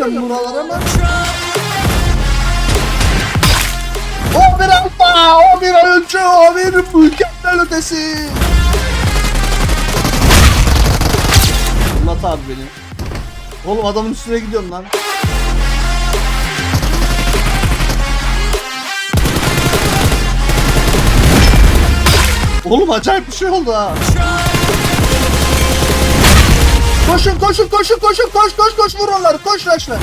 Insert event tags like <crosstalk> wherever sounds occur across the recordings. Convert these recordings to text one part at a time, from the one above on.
olabilirim buralara ama. O bir alfa, o bir oyuncu, o bir mükemmel ötesi. Anlat abi beni. Oğlum adamın üstüne gidiyorum lan. Oğlum acayip bir şey oldu ha. Koşun koşun koşun koşun koş koş koş vur onları koş Raşla.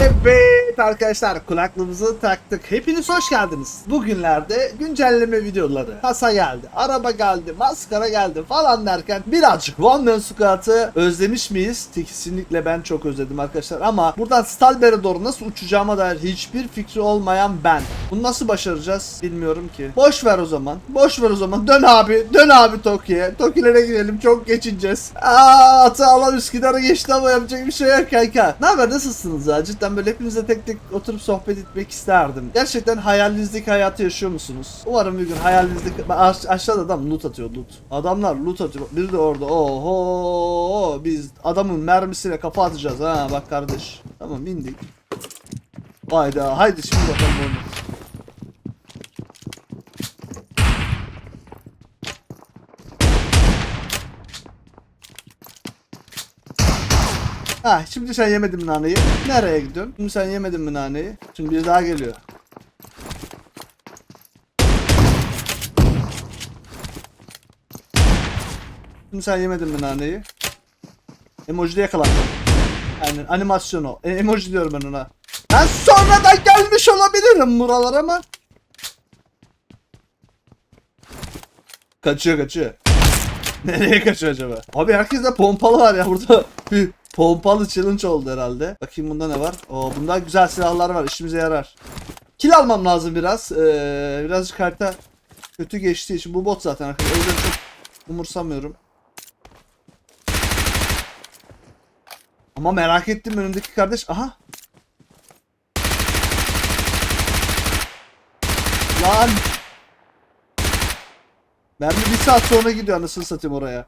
Evet arkadaşlar kulaklığımızı taktık. Hepiniz hoş geldiniz. Bugünlerde güncelleme videoları. Kasa geldi, araba geldi, maskara geldi falan derken birazcık One Man Squad'ı özlemiş miyiz? Kesinlikle ben çok özledim arkadaşlar ama buradan Stalber'e doğru nasıl uçacağıma dair hiçbir fikri olmayan ben. Bunu nasıl başaracağız bilmiyorum ki. Boş ver o zaman. Boş ver o zaman. Dön abi. Dön abi Toki'ye. Toki'lere gidelim. Çok geçineceğiz. Aa atı alan Üsküdar'a geçti ama yapacak bir şey yok kanka. Ne haber nasılsınız ya? Cidden böyle hepinizle tek tek oturup sohbet etmek isterdim. Gerçekten hayalinizdeki hayatı yaşıyor musunuz? Umarım bir gün hayalinizdeki... Aş- aşağıda adam loot atıyor loot. Adamlar loot atıyor. Biri de orada. Oho biz adamın mermisiyle kafa atacağız ha bak kardeş. Tamam indik. Hayda haydi şimdi bakalım onu. Ha şimdi sen yemedin mi naneyi? Nereye gidiyorsun? Şimdi sen yemedin mi naneyi? Şimdi bir daha geliyor. Şimdi sen yemedin mi naneyi? Emoji'de yakalandın. Yani animasyon o. E, emoji diyorum ben ona. Ben sonradan gelmiş olabilirim buralara ama. Kaçıyor kaçıyor. <laughs> Nereye kaçıyor acaba? Abi herkeste pompalı var ya burada. Pompalı challenge oldu herhalde. Bakayım bunda ne var? Oo bunda güzel silahlar var. işimize yarar. Kill almam lazım biraz. Ee, birazcık harita kötü geçtiği için. Bu bot zaten arkadaşlar. O yüzden çok umursamıyorum. Ama merak ettim önümdeki kardeş. Aha. Lan. Mermi bir saat sonra gidiyor anasını satayım oraya.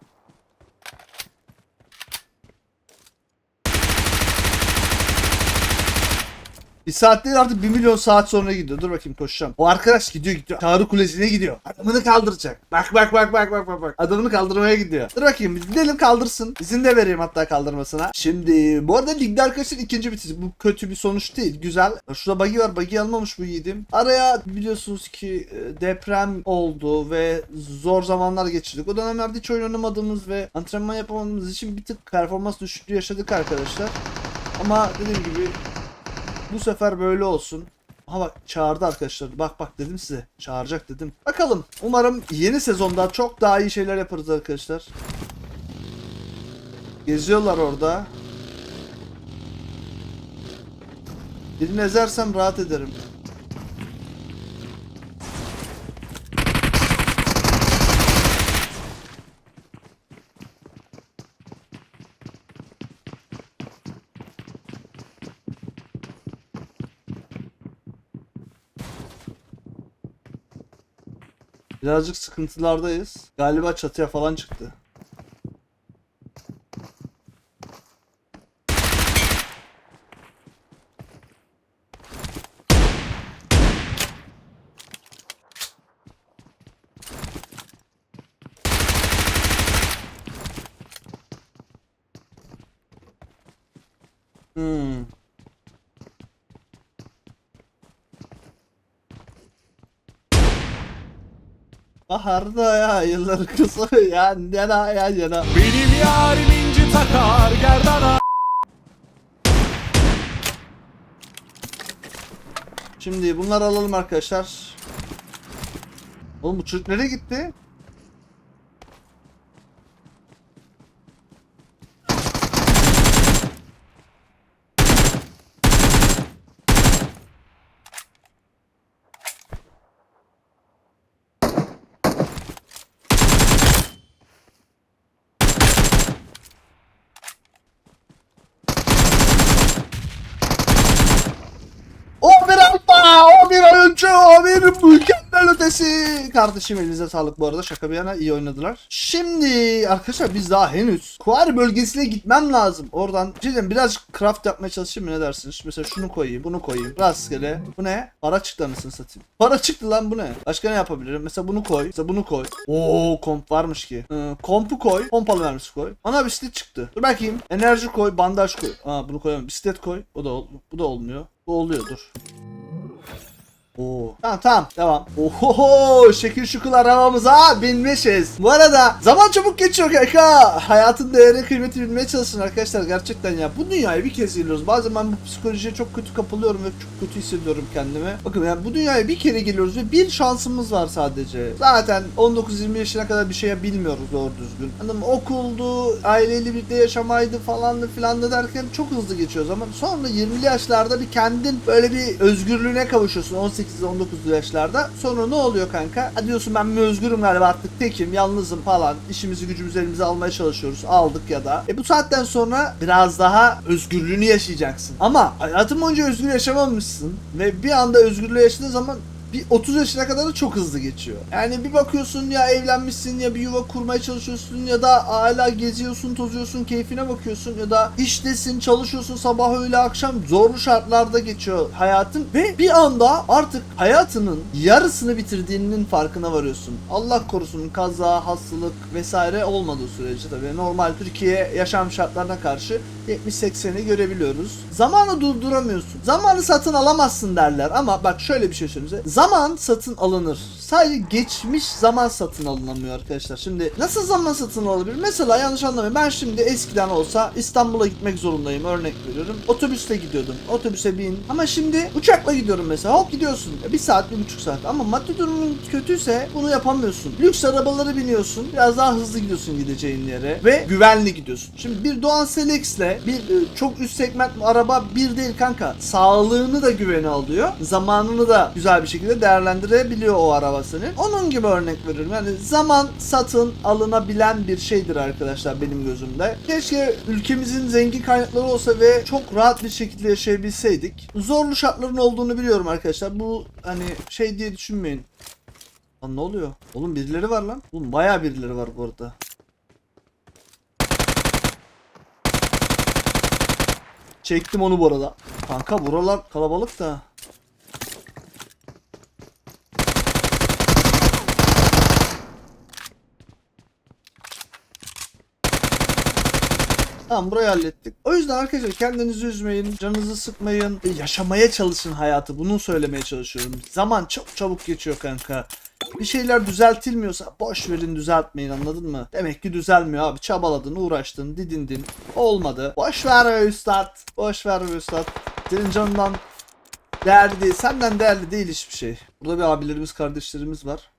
Bir saat değil artık 1 milyon saat sonra gidiyor. Dur bakayım koşacağım. O arkadaş gidiyor gidiyor. Çağrı Kulesi'ne gidiyor. Adamını kaldıracak. Bak bak bak bak bak bak. Adamını kaldırmaya gidiyor. Dur bakayım biz gidelim kaldırsın. İzin de vereyim hatta kaldırmasına. Şimdi bu arada ligde arkadaşlar ikinci bitir. Bu kötü bir sonuç değil. Güzel. Şurada buggy var. Buggy almamış bu yiğidim. Araya biliyorsunuz ki e, deprem oldu ve zor zamanlar geçirdik. O dönemlerde hiç oynamadığımız ve antrenman yapamadığımız için bir tık performans düşüklüğü yaşadık arkadaşlar. Ama dediğim gibi bu sefer böyle olsun. Aha bak çağırdı arkadaşlar. Bak bak dedim size. Çağıracak dedim. Bakalım. Umarım yeni sezonda çok daha iyi şeyler yaparız arkadaşlar. Geziyorlar orada. Birini ezersem rahat ederim. Birazcık sıkıntılardayız. Galiba çatıya falan çıktı. Baharda ya yıllar kısa <laughs> ya yana ya yana. Benim yarim inci takar gerdana Şimdi bunları alalım arkadaşlar. Oğlum bu çocuk nereye gitti? O bir alfa, o bir oyuncu, o bir mükemmel ötesi. Bölgesi. Kardeşim elinize sağlık bu arada. Şaka bir yana iyi oynadılar. Şimdi arkadaşlar biz daha henüz Kuari bölgesine gitmem lazım. Oradan cidden biraz craft yapmaya çalışayım mı ne dersiniz? Mesela şunu koyayım, bunu koyayım. Rastgele. Bu ne? Para çıktı anasını satayım. Para çıktı lan bu ne? Başka ne yapabilirim? Mesela bunu koy. Mesela bunu koy. Oo komp varmış ki. Ee, kompu koy. Pompalı mermisi koy. Ana bisiklet çıktı. Dur bakayım. Enerji koy, bandaj koy. Aa bunu koyamam. Bisiklet koy. O da bu da olmuyor. Bu oluyor dur. Oo. Tamam tamam devam. Ohoho şekil şukul arabamıza binmişiz. Bu arada zaman çabuk geçiyor kanka. Hayatın değeri kıymeti bilmeye çalışın arkadaşlar gerçekten ya. Bu dünyaya bir kez geliyoruz. Bazen ben bu psikolojiye çok kötü kapılıyorum ve çok kötü hissediyorum kendimi. Bakın yani bu dünyaya bir kere geliyoruz ve bir şansımız var sadece. Zaten 19-20 yaşına kadar bir şeye bilmiyoruz doğru düzgün. Mı? Okuldu, aileyle birlikte yaşamaydı falandı filandı derken çok hızlı geçiyor zaman. Sonra 20'li yaşlarda bir kendin böyle bir özgürlüğüne kavuşuyorsun 18 19 yaşlarda. Sonra ne oluyor kanka? Ha diyorsun ben özgürüm galiba artık tekim, yalnızım falan. İşimizi gücümüzü elimize almaya çalışıyoruz. Aldık ya da. E bu saatten sonra biraz daha özgürlüğünü yaşayacaksın. Ama hayatın boyunca özgür yaşamamışsın ve bir anda özgürlüğü yaşadığın zaman bir 30 yaşına kadar da çok hızlı geçiyor. Yani bir bakıyorsun ya evlenmişsin ya bir yuva kurmaya çalışıyorsun ya da hala geziyorsun, tozuyorsun, keyfine bakıyorsun ya da iştesin, çalışıyorsun sabah öğle akşam zorlu şartlarda geçiyor hayatın ve bir anda artık hayatının yarısını bitirdiğinin farkına varıyorsun. Allah korusun kaza, hastalık vesaire olmadığı sürece tabii normal Türkiye yaşam şartlarına karşı 70-80'i görebiliyoruz. Zamanı durduramıyorsun. Zamanı satın alamazsın derler ama bak şöyle bir şey söyleyeyim size. Zaman satın alınır. Sadece geçmiş zaman satın alınamıyor arkadaşlar. Şimdi nasıl zaman satın alabilir? Mesela yanlış anlamayın. Ben şimdi eskiden olsa İstanbul'a gitmek zorundayım. Örnek veriyorum. Otobüste gidiyordum. Otobüse bin. Ama şimdi uçakla gidiyorum mesela. Hop gidiyorsun. Bir saat, bir buçuk saat. Ama maddi durumun kötüyse bunu yapamıyorsun. Lüks arabaları biniyorsun. Biraz daha hızlı gidiyorsun gideceğin yere. Ve güvenli gidiyorsun. Şimdi bir Doğan Selex'le bir e, çok üst segment araba bir değil kanka. Sağlığını da güvene alıyor. Zamanını da güzel bir şekilde değerlendirebiliyor o araba senin. Onun gibi örnek veriyorum. Yani zaman satın alınabilen bir şeydir arkadaşlar benim gözümde. Keşke ülkemizin zengin kaynakları olsa ve çok rahat bir şekilde yaşayabilseydik. Zorlu şartların olduğunu biliyorum arkadaşlar. Bu hani şey diye düşünmeyin. Lan ne oluyor? Oğlum birileri var lan. Oğlum bayağı birileri var bu arada. Çektim onu bu arada. Kanka buralar kalabalık da. Tamam burayı hallettik. O yüzden arkadaşlar kendinizi üzmeyin, canınızı sıkmayın. ve Yaşamaya çalışın hayatı. Bunu söylemeye çalışıyorum. Zaman çok çabuk geçiyor kanka. Bir şeyler düzeltilmiyorsa boş verin düzeltmeyin anladın mı? Demek ki düzelmiyor abi. Çabaladın, uğraştın, didindin. Olmadı. Boş ver be üstad. Boş ver be üstad. Senin canından değerli değil. Senden değerli değil hiçbir şey. Burada bir abilerimiz, kardeşlerimiz var.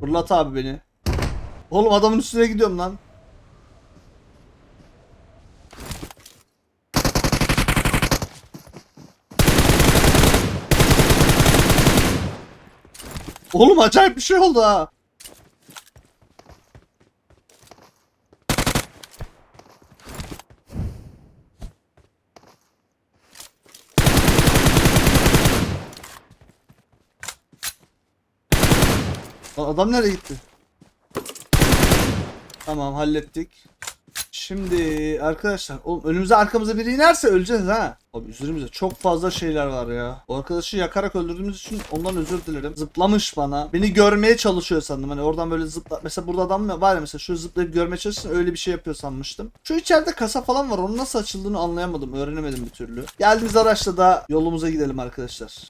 Fırlat abi beni. Oğlum adamın üstüne gidiyorum lan. Oğlum acayip bir şey oldu ha. Adam nereye gitti? Tamam hallettik. Şimdi arkadaşlar oğlum önümüze arkamıza biri inerse öleceğiz ha. Abi üzerimizde çok fazla şeyler var ya. O arkadaşı yakarak öldürdüğümüz için ondan özür dilerim. Zıplamış bana. Beni görmeye çalışıyor sandım. Hani oradan böyle zıpla. Mesela burada adam mı var ya mesela şu zıplayıp görmeye çalışsın öyle bir şey yapıyor sanmıştım. Şu içeride kasa falan var. Onun nasıl açıldığını anlayamadım. Öğrenemedim bir türlü. Geldiğimiz araçla da yolumuza gidelim arkadaşlar.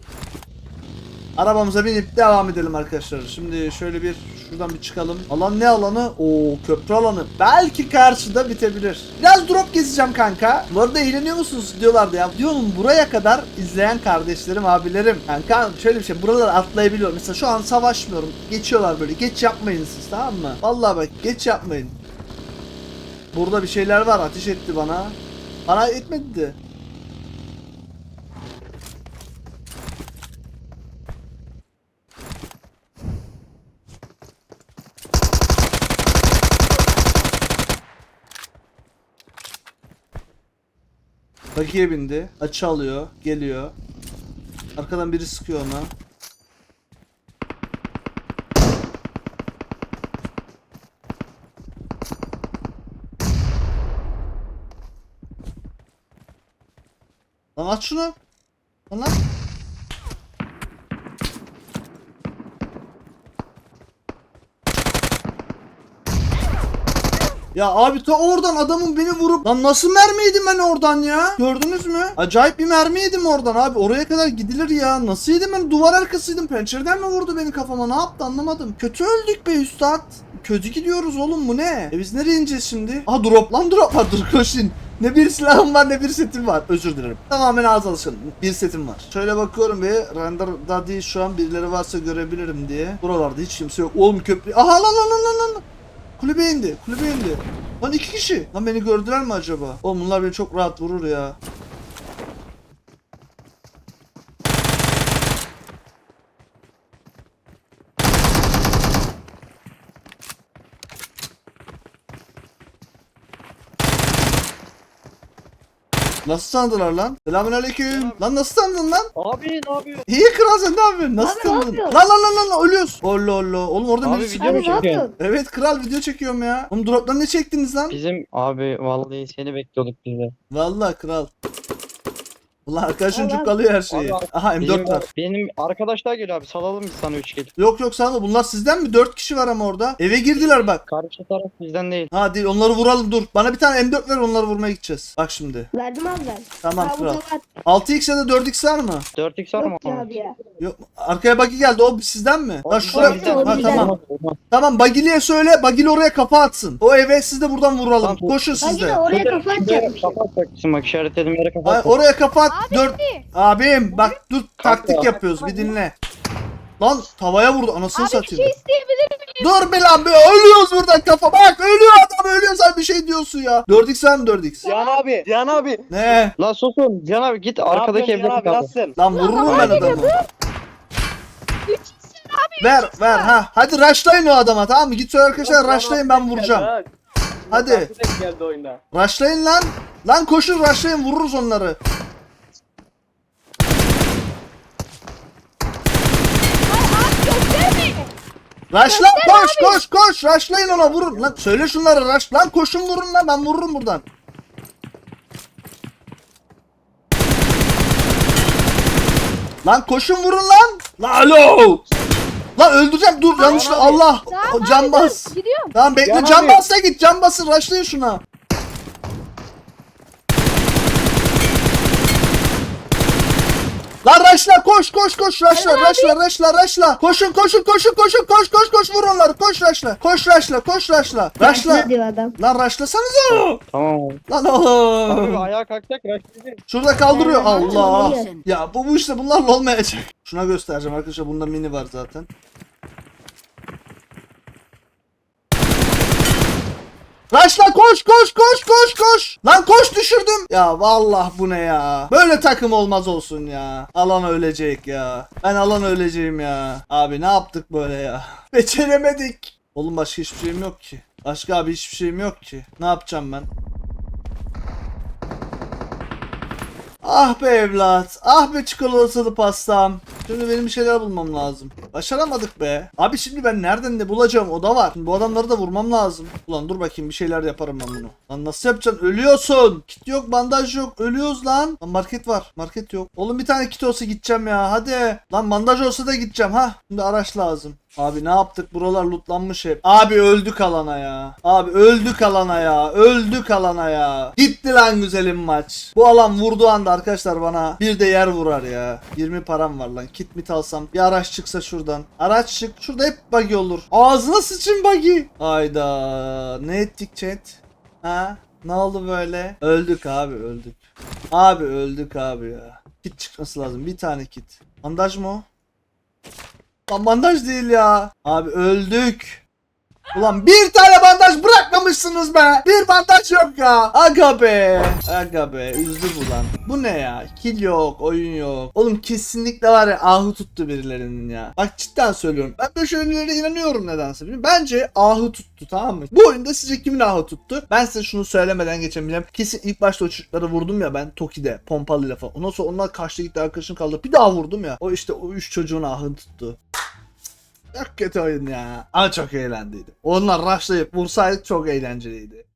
Arabamıza binip devam edelim arkadaşlar. Şimdi şöyle bir şuradan bir çıkalım. Alan ne alanı? Oo köprü alanı. Belki karşıda bitebilir. Biraz drop gezeceğim kanka. Bu arada eğleniyor musunuz diyorlardı ya. Diyorum buraya kadar izleyen kardeşlerim, abilerim. Kanka şöyle bir şey. Buraları atlayabiliyorum. Mesela şu an savaşmıyorum. Geçiyorlar böyle. Geç yapmayın siz tamam mı? Vallahi bak geç yapmayın. Burada bir şeyler var. Ateş etti bana. Bana etmedi de. Bagiye bindi. Açı alıyor. Geliyor. Arkadan biri sıkıyor ona. Lan aç şunu. Lan lan. Ya abi ta oradan adamın beni vurup lan nasıl mermi yedim ben oradan ya? Gördünüz mü? Acayip bir mermi yedim oradan abi. Oraya kadar gidilir ya. Nasıl yedim ben? Duvar arkasıydım. Pencereden mi vurdu beni kafama? Ne yaptı anlamadım. Kötü öldük be üstad. Kötü gidiyoruz oğlum bu ne? E biz nereye ineceğiz şimdi? Aha drop lan drop var <laughs> dur koşun. Ne bir silahım var ne bir setim var. Özür dilerim. Tamamen ağız alışkanlık. Bir setim var. Şöyle bakıyorum bir renderda değil şu an birileri varsa görebilirim diye. Buralarda hiç kimse yok. Oğlum köprü. Aha lan lan lan lan lan. Kulübe indi. Kulübe indi. Lan iki kişi. Lan beni gördüler mi acaba? Oğlum bunlar beni çok rahat vurur ya. Nasıl sandılar lan? Selamünaleyküm. Lan nasıl sandın lan? Abi ne yapıyorsun? İyi kral sen ne yapıyorsun? Nasıl Abi ne sandın? yapıyorsun? Lan lan lan lan ölüyoruz. Allah Allah. Oğlum orada Abi birisi... video mu Abi ne çekiyorsun? yapıyorsun? Evet kral video çekiyorum ya. Oğlum dropları ne çektiniz lan? Bizim abi vallahi seni bekliyorduk biz de. Vallahi kral. Ulan arkadaşın Allah. cukkalıyor her şeyi. Aha Bizim, M4 var. benim arkadaşlar geliyor abi salalım biz sana 3 kill. Yok yok sana bunlar sizden mi? 4 kişi var ama orada. Eve girdiler bak. Karşı taraf bizden değil. Ha değil onları vuralım dur. Bana bir tane M4 ver onları vurmaya gideceğiz. Bak şimdi. Verdim abi ben. Tamam Ha, kral. burada var. 6x ya da 4x var mı? 4x var mı? Yok abi ya. Yok. Arkaya buggy geldi. O sizden mi? Lan şuraya. bizden, o Ha bizden. tamam. Tamam Bagili'ye söyle. Bagili oraya kafa atsın. O eve siz de buradan vuralım. Tamam. Koşun siz de. de oraya kafa atacakmış. Kafa atacaksın bak işaretlediğim yere kafa Ay, atacaksın. oraya kafa at. Dört. Abim bak dur taktik yapıyoruz bir dinle. Lan tavaya vurdu anasını Abi bir satayım. şey isteyebilir miyim? Dur be lan be ölüyoruz buradan kafa. Bak ölüyor adam ölüyor sen bir şey diyorsun ya. 4x var mı 4x? Cihan abi, Cihan abi. Ne? Lan susun Can abi git arkadaki Cihan evde abi kal. nasılsın? Lan vururum ben adamı. Abi. Ver ver ha. Hadi rushlayın o adama tamam mı? Git söyle arkadaşlar rushlayın ben vuracağım. Hadi. Tek geldi oyunda. Rushlayın lan. Lan koşun rushlayın vururuz onları. Abi gösterme. Rushla koş koş koş rushlayın ona vurun. Lan söyle şunlara rush. Lan koşun vurun lan ben vururum buradan. Lan koşun vurun lan. Lan alo. Lan öldüreceğim dur yanlışlıkla Allah. Tamam Can abi, bas. dur, Gidiyorum. Tamam bekle Can can abi. basla git can basın rushlayın şuna. Rushla koş koş koş rushla rushla rushla rushla. Koşun koşun koşun koşun koş koş koş vur onları koş rushla. Koş rushla koş rushla. Rushla. Ne diyor adam? Lan rushlasanıza. Tamam abi. Lan Abi oğlum. ayağa kalkacak raşlayacak. Şurada kaldırıyor. Allah. Ya bu bu işte bunlarla olmayacak. Şuna göstereceğim arkadaşlar. Bunda mini var zaten. Raşla koş koş koş koş koş. Lan koş düşürdüm. Ya vallahi bu ne ya. Böyle takım olmaz olsun ya. Alan ölecek ya. Ben alan öleceğim ya. Abi ne yaptık böyle ya. <laughs> Beceremedik. Oğlum başka hiçbir şeyim yok ki. Başka abi hiçbir şeyim yok ki. Ne yapacağım ben? Ah be evlat. Ah be çikolatalı pastam. Şimdi benim bir şeyler bulmam lazım. Başaramadık be. Abi şimdi ben nereden ne bulacağım o da var. Şimdi bu adamları da vurmam lazım. Ulan dur bakayım bir şeyler yaparım ben bunu. Lan nasıl yapacaksın? Ölüyorsun. Kit yok bandaj yok. Ölüyoruz lan. Lan market var. Market yok. Oğlum bir tane kit olsa gideceğim ya. Hadi. Lan bandaj olsa da gideceğim ha. Şimdi araç lazım. Abi ne yaptık? Buralar lootlanmış hep. Abi öldük alana ya. Abi öldük alana ya. Öldük alana ya. Gitti lan güzelim maç. Bu alan vurduğu anda arkadaşlar bana bir de yer vurar ya. 20 param var lan. Kit mit alsam. Bir araç çıksa şuradan. Araç çık. Şurada hep buggy olur. Ağzına sıçın buggy. Ayda. Ne ettik chat? Ha? Ne oldu böyle? Öldük abi öldük. Abi öldük abi ya. Kit çıkması lazım. Bir tane kit. Bandaj mı o? Lan bandaj değil ya. Abi öldük. Ulan bir tane bandaj bırakmamışsınız be. Bir bandaj yok ya. Aga be. Aga be. Üzdü bu lan. Bu ne ya? Kill yok. Oyun yok. Oğlum kesinlikle var ya ahu tuttu birilerinin ya. Bak cidden söylüyorum. Ben böyle şeylere inanıyorum nedense. Bence ahu tuttu tamam mı? Bu oyunda sizce kimin ahu tuttu? Ben size şunu söylemeden geçemeyeceğim. Kesin ilk başta o çocukları vurdum ya ben Toki'de pompalıyla falan. Ondan sonra onlar kaçtı gitti arkadaşım kaldı. Bir daha vurdum ya. O işte o üç çocuğun ahını tuttu. Çok kötü oyun ya. Ama çok eğlendiydi. Onlar rushlayıp vursaydık çok eğlenceliydi.